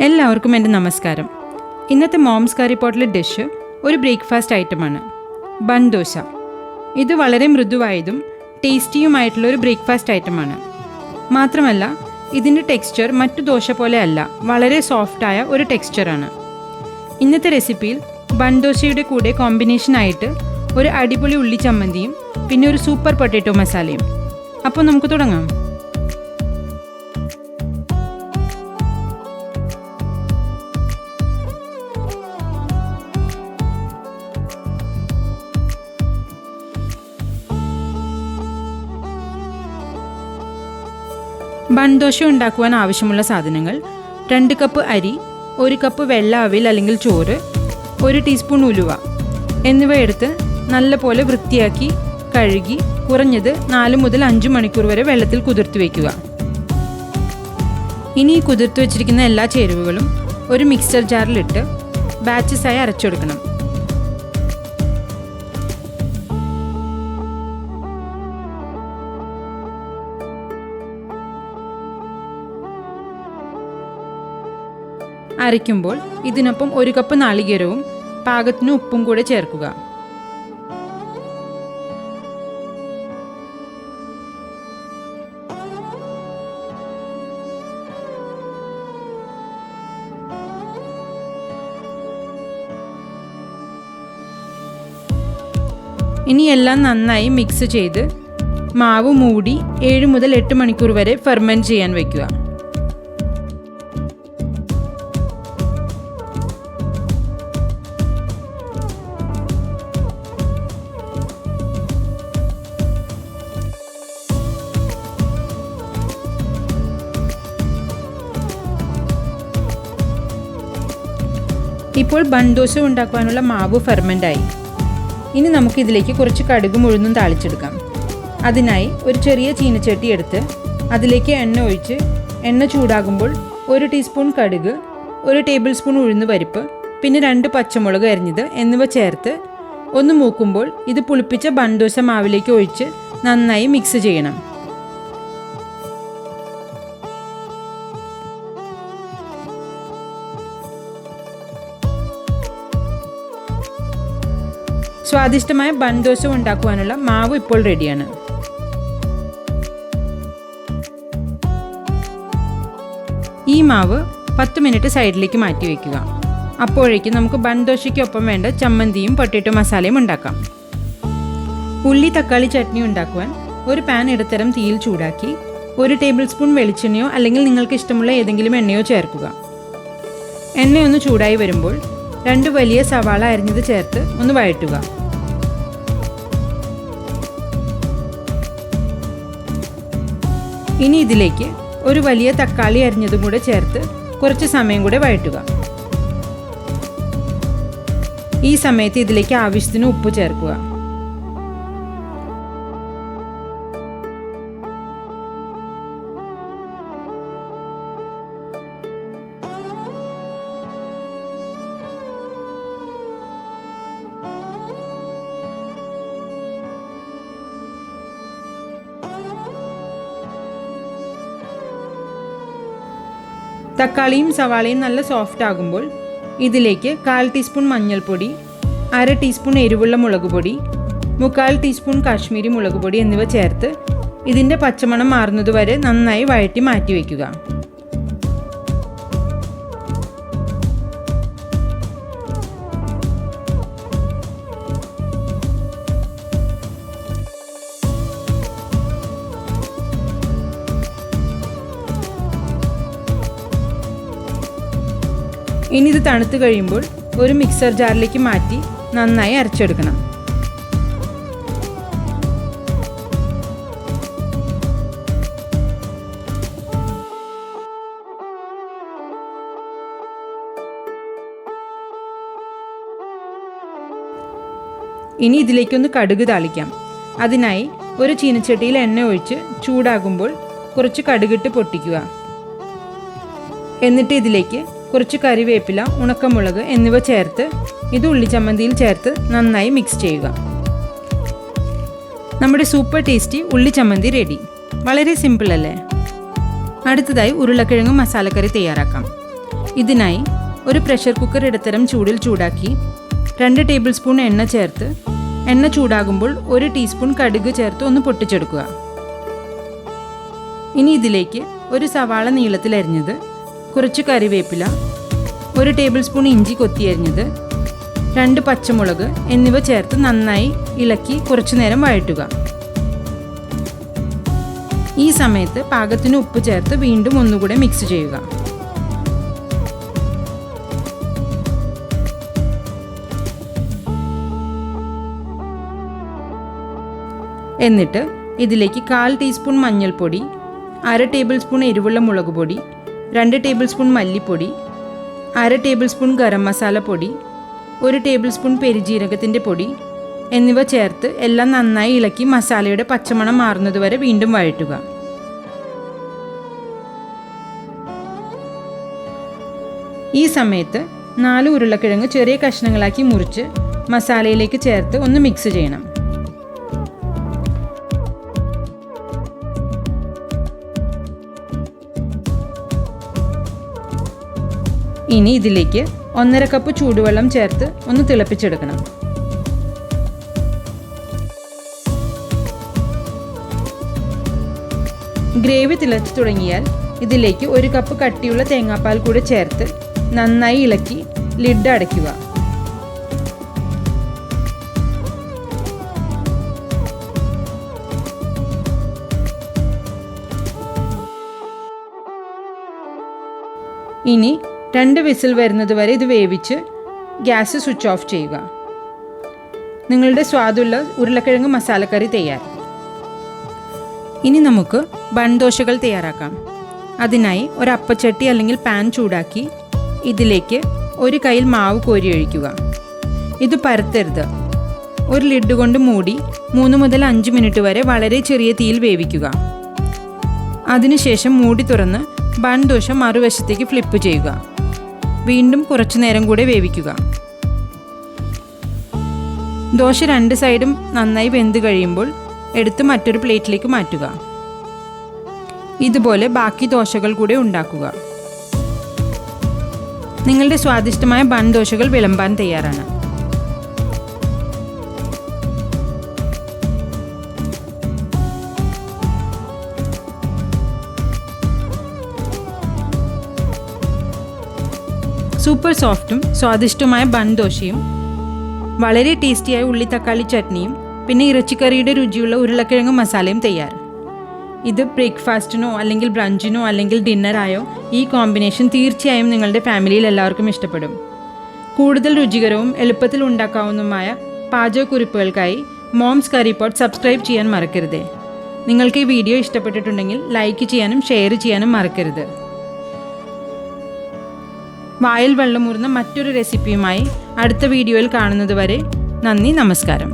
എല്ലാവർക്കും എന്റെ നമസ്കാരം. ഇന്നത്തെ മോംസ് കറി പോട്ടിലെ ഡിഷ് ഒരു ബ്രേക്ക്ഫാസ്റ്റ് ഐറ്റമാണ്. ബൺ ദോശ. ഇത് വളരെ മൃദുവായതും ടേസ്റ്റിയുമായിട്ടുള്ള ഒരു ബ്രേക്ക്ഫാസ്റ്റ് ഐറ്റമാണ്. മാത്രമല്ല ഇതിന്റെ ടെക്സ്ചർ മറ്റു ദോശ പോലെ അല്ല വളരെ സോഫ്റ്റായ ഒരു ടെക്സ്ചറാണ്. ഇന്നത്തെ റെസിപ്പിയിൽ ബൺദോശയുടെ കൂടെ കോമ്പിനേഷനായിട്ട് ഒരു അടിപൊളി ഉള്ളി ചമ്മന്തിയും പിന്നെ ഒരു സൂപ്പർ പൊട്ടാറ്റോ മസാലയും. അപ്പോൾ നമുക്ക് തുടങ്ങാം. ബൺദോശ ഉണ്ടാക്കുവാൻ ആവശ്യമുള്ള സാധനങ്ങൾ രണ്ട് കപ്പ് അരി ഒരു കപ്പ് വെള്ള അവിൽ അല്ലെങ്കിൽ ചോറ് ഒരു ടീസ്പൂൺ ഉലുവ എന്നിവ എടുത്ത് നല്ലപോലെ വൃത്തിയാക്കി കഴുകി കുറഞ്ഞത് നാല് മുതൽ അഞ്ച് മണിക്കൂർ വരെ വെള്ളത്തിൽ കുതിർത്ത് വയ്ക്കുക ഇനി കുതിർത്ത് വെച്ചിരിക്കുന്ന എല്ലാ ചേരുവകളും ഒരു മിക്സർ ജാറിലിട്ട് ബാച്ചസായി അരച്ചെടുക്കണം. അരയ്ക്കുമ്പോൾ ഇതിനൊപ്പം ഒരു കപ്പ് നാളികേരവും പാകത്തിന് ഉപ്പും കൂടെ ചേർക്കുക. ഇനി എല്ലാം നന്നായി മിക്സ് ചെയ്ത് മാവ് മൂടി ഏഴ് മുതൽ എട്ട് മണിക്കൂർ വരെ ഫെർമെന്റ് ചെയ്യാൻ വയ്ക്കുക ഇപ്പോൾ ബൺദോശ ഉണ്ടാക്കുവാനുള്ള മാവ് ഫെർമെന്റായി ഇനി നമുക്ക് ഇതിലേക്ക് കുറച്ച് കടുകും ഉഴുന്നും താളിച്ചെടുക്കാം. അതിനായി ഒരു ചെറിയ ചീനച്ചട്ടി എടുത്ത് അതിലേക്ക് എണ്ണ ഒഴിച്ച് എണ്ണ ചൂടാകുമ്പോൾ ഒരു ടീസ്പൂൺ കടുക് ഒരു ടേബിൾ സ്പൂൺ ഉഴുന്ന് പരിപ്പ് പിന്നെ രണ്ട് പച്ചമുളക് അരിഞ്ഞത് എന്നിവ ചേർത്ത് ഒന്ന് മൂക്കുമ്പോൾ ഇത് പുളിപ്പിച്ച ബൺദോശ മാവിലേക്ക് ഒഴിച്ച് നന്നായി മിക്സ് ചെയ്യണം. സ്വാദിഷ്ടമായ ബൺ ദോശ ഉണ്ടാക്കുവാനുള്ള മാവ് ഇപ്പോൾ റെഡിയാണ്. ഈ മാവ് പത്ത് മിനിറ്റ് സൈഡിലേക്ക് മാറ്റി വയ്ക്കുക അപ്പോഴേക്കും നമുക്ക് ബൺ ദോശയ്ക്കൊപ്പം വേണ്ട ചമ്മന്തിയും പൊട്ടറ്റോ മസാലയും ഉണ്ടാക്കാം. ഉള്ളി തക്കാളി ചട്നി ഉണ്ടാക്കുവാൻ ഒരു പാൻ ഇടത്തരം തീയിൽ ചൂടാക്കി ഒരു ടേബിൾ സ്പൂൺ വെളിച്ചെണ്ണയോ അല്ലെങ്കിൽ നിങ്ങൾക്ക് ഇഷ്ടമുള്ള ഏതെങ്കിലും എണ്ണയോ ചേർക്കുക. എണ്ണയൊന്ന് ചൂടായി വരുമ്പോൾ രണ്ട് വലിയ സവാള അരിഞ്ഞത് ചേർത്ത് ഒന്ന് വഴറ്റുക. ഇനി ഇതിലേക്ക് ഒരു വലിയ തക്കാളി അരിഞ്ഞതും കൂടെ ചേർത്ത് കുറച്ച് സമയം കൂടെ വഴറ്റുക. ഈ സമയത്ത് ഇതിലേക്ക് ആവശ്യത്തിന് ഉപ്പ് ചേർക്കുക. തക്കാളിയും സവാളയും നല്ല സോഫ്റ്റ് ആകുമ്പോൾ ഇതിലേക്ക് കാൽ ടീസ്പൂൺ മഞ്ഞൾപ്പൊടി അര ടീസ്പൂൺ എരിവുള്ള മുളക് പൊടി മുക്കാൽ ടീസ്പൂൺ കാശ്മീരി മുളക് പൊടി എന്നിവ ചേർത്ത് ഇതിന്റെ പച്ചമണം മാറുന്നതുവരെ നന്നായി വഴറ്റി മാറ്റി വയ്ക്കുക ഇനി ഇത് തണുത്ത് കഴിയുമ്പോൾ ഒരു മിക്സർ ജാറിലേക്ക് മാറ്റി നന്നായി അരച്ചെടുക്കണം. ഇനി ഇതിലേക്കൊന്ന് കടുക് താളിക്കാം. അതിനായി ഒരു ചീനച്ചട്ടിയിൽ എണ്ണ ഒഴിച്ച് ചൂടാകുമ്പോൾ കുറച്ച് കടുകിട്ട് പൊട്ടിക്കുക. എന്നിട്ട് ഇതിലേക്ക് കുറച്ച് കറിവേപ്പില ഉണക്കമുളക് എന്നിവ ചേർത്ത് ഇത് ഉള്ളിച്ചമ്മന്തിയിൽ ചേർത്ത് നന്നായി മിക്സ് ചെയ്യുക. നമ്മുടെ സൂപ്പർ ടേസ്റ്റി ഉള്ളിച്ചമ്മന്തി റെഡി വളരെ സിമ്പിൾ അല്ലേ? അടുത്തതായി ഉരുളക്കിഴങ്ങ് മസാലക്കറി തയ്യാറാക്കാം. ഇതിനായി ഒരു പ്രഷർ കുക്കർ ഇടത്തരം ചൂടിൽ ചൂടാക്കി രണ്ട് ടേബിൾ സ്പൂൺ എണ്ണ ചേർത്ത് എണ്ണ ചൂടാകുമ്പോൾ ഒരു ടീസ്പൂൺ കടുക് ചേർത്ത് ഒന്ന് പൊട്ടിച്ചെടുക്കുക. ഇനി ഇതിലേക്ക് ഒരു സവാള നീളത്തിൽ അരിഞ്ഞത് കുറച്ച് കറിവേപ്പില ഒരു ടേബിൾ സ്പൂൺ ഇഞ്ചി കൊത്തിയരിഞ്ഞത് രണ്ട് പച്ചമുളക് എന്നിവ ചേർത്ത് നന്നായി ഇളക്കി കുറച്ചു നേരം വഴറ്റുക. ഈ സമയത്ത് പാകത്തിന് ഉപ്പ് ചേർത്ത് വീണ്ടും ഒന്നുകൂടെ മിക്സ് ചെയ്യുക. എന്നിട്ട് ഇതിലേക്ക് കാൽ ടീസ്പൂൺ മഞ്ഞൾപ്പൊടി അര ടേബിൾ സ്പൂൺ എരിവുള്ള മുളക് പൊടി രണ്ട് ടേബിൾ സ്പൂൺ മല്ലിപ്പൊടി അര ടേബിൾ സ്പൂൺ ഗരം മസാല പൊടി ഒരു ടേബിൾ സ്പൂൺ പെരുജീരകത്തിന്റെ പൊടി എന്നിവ ചേർത്ത് എല്ലാം നന്നായി ഇളക്കി മസാലയുടെ പച്ചമണം മാറുന്നതുവരെ വീണ്ടും വഴറ്റുക. ഈ സമയത്ത് നാല് ഉരുളക്കിഴങ്ങ് ചെറിയ കഷ്ണങ്ങളാക്കി മുറിച്ച് മസാലയിലേക്ക് ചേർത്ത് ഒന്ന് മിക്സ് ചെയ്യണം. ഇനി ഇതിലേക്ക് ഒന്നര കപ്പ് ചൂടുവെള്ളം ചേർത്ത് ഒന്ന് തിളപ്പിച്ചെടുക്കണം. ഗ്രേവി തിളച്ചു തുടങ്ങിയാൽ ഇതിലേക്ക് ഒരു കപ്പ് കട്ടിയുള്ള തേങ്ങാപ്പാൽ കൂടെ ചേർത്ത് നന്നായി ഇളക്കി ലിഡ് അടയ്ക്കുക. ഇനി രണ്ട് വിസിൽ വരുന്നത് വരെ ഇത് വേവിച്ച് ഗ്യാസ് സ്വിച്ച് ഓഫ് ചെയ്യുക. നിങ്ങളുടെ സ്വാദുള്ള ഉരുളക്കിഴങ്ങ് മസാലക്കറി തയ്യാർ. ഇനി നമുക്ക് ബൺദോശകൾ തയ്യാറാക്കാം. അതിനായി ഒരു അല്ലെങ്കിൽ പാൻ ചൂടാക്കി ഇതിലേക്ക് ഒരു കയ്യിൽ മാവ് കോരി ഒഴിക്കുക. ഇത് പരത്തരുത്. ഒരു ലിഡ് കൊണ്ട് മൂടി മൂന്ന് മുതൽ അഞ്ച് മിനിറ്റ് വരെ വളരെ ചെറിയ തീയിൽ വേവിക്കുക. അതിനുശേഷം മൂടി തുറന്ന് ബൺ ദോശ മറുവശത്തേക്ക് ഫ്ലിപ്പ് ചെയ്യുക. വീണ്ടും കുറച്ചു നേരം കൂടെ വേവിക്കുക. ദോശ രണ്ട് സൈഡും നന്നായി വെന്ത് കഴിയുമ്പോൾ എടുത്ത് മറ്റൊരു പ്ലേറ്റിലേക്ക് മാറ്റുക. ഇതുപോലെ ബാക്കി ദോശകൾ കൂടെ ഉണ്ടാക്കുക. നിങ്ങളുടെ സ്വാദിഷ്ടമായ ബൺ ദോശകൾ വിളമ്പാൻ തയ്യാറാണ്. സൂപ്പർ സോഫ്റ്റും സ്വാദിഷ്ടമായ ബൺ ദോശയും വളരെ ടേസ്റ്റിയായ ഉള്ളി തക്കാളി ചട്നിയും പിന്നെ ഇറച്ചിക്കറിയുടെ രുചിയുള്ള ഉരുളക്കിഴങ്ങ് മസാലയും തയ്യാർ ഇത് ബ്രേക്ക്ഫാസ്റ്റിനോ അല്ലെങ്കിൽ ബ്രഞ്ചിനോ അല്ലെങ്കിൽ ഡിന്നറായോ ഈ കോമ്പിനേഷൻ തീർച്ചയായും നിങ്ങളുടെ ഫാമിലിയിൽ എല്ലാവർക്കും ഇഷ്ടപ്പെടും. കൂടുതൽ രുചികരവും എളുപ്പത്തിൽ ഉണ്ടാക്കാവുന്നതുമായ പാചകക്കുറിപ്പുകൾക്കായി മോംസ് കറി പോട്ട് സബ്സ്ക്രൈബ് ചെയ്യാൻ മറക്കരുത്. നിങ്ങൾക്ക് ഈ വീഡിയോ ഇഷ്ടപ്പെട്ടിട്ടുണ്ടെങ്കിൽ ലൈക്ക് ചെയ്യാനും ഷെയർ ചെയ്യാനും മറക്കരുത്. വായിൽ വെള്ളമൂർന്ന മറ്റൊരു റെസിപ്പിയുമായി അടുത്ത വീഡിയോയിൽ കാണുന്നതുവരെ നന്ദി നമസ്കാരം.